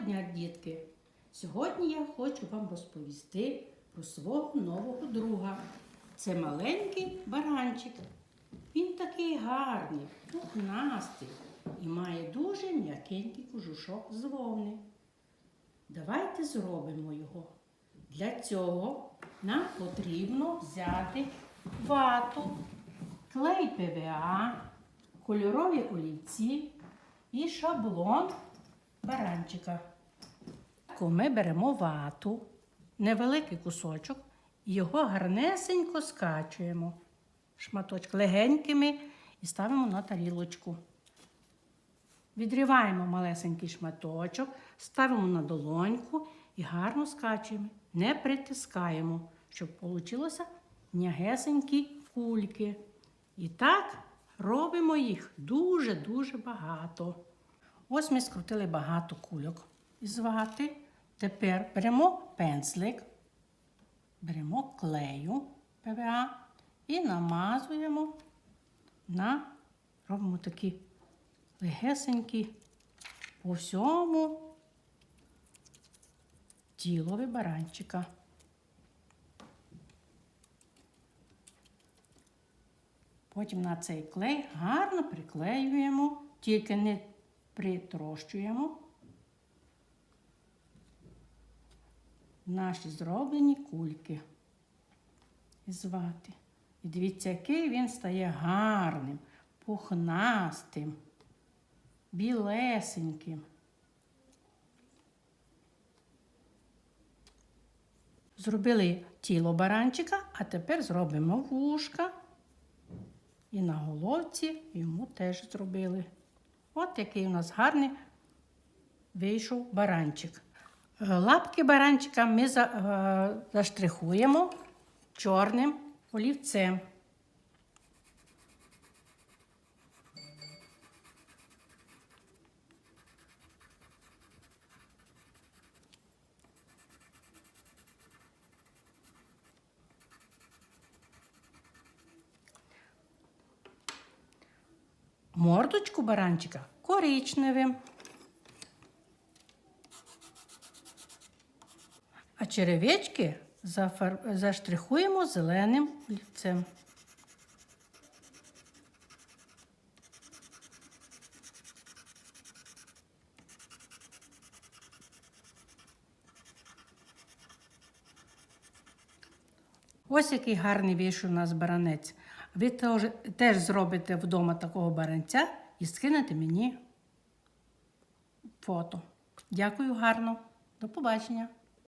дня, дітки! Сьогодні я хочу вам розповісти про свого нового друга. Це маленький баранчик. Він такий гарний, пухнастий і має дуже м'якенький кожушок з вовни. Давайте зробимо його. Для цього нам потрібно взяти вату, клей ПВА, кольорові олівці і шаблон баранчика. Ми беремо вату, невеликий кусочок, його гарнесенько скачуємо шматочок легенькими і ставимо на тарілочку. Відриваємо малесенький шматочок, ставимо на долоньку і гарно скачуємо. Не притискаємо, щоб вийшло м'ягесенькі кульки. І так робимо їх дуже-дуже багато. Ось ми скрутили багато кульок із вати. Тепер беремо пензлик, беремо клею ПВА і намазуємо на робимо такі легесенькі по всьому тілові баранчика. Потім на цей клей гарно приклеюємо, тільки не притрощуємо наші зроблені кульки із вати. І дивіться, який він стає гарним, пухнастим, білесеньким. Зробили тіло баранчика, а тепер зробимо вушка. І на головці йому теж зробили. От який у нас гарний вийшов баранчик. Е, Лапки баранчика ми е, заштрихуємо чорним олівцем. Мордочку баранчика коричневим. А черевички заштрихуємо зеленим олівцем. Ось який гарний вийшов у нас баранець. Ви теж, теж зробите вдома такого баранця і скинете мені фото. Дякую гарно. До побачення.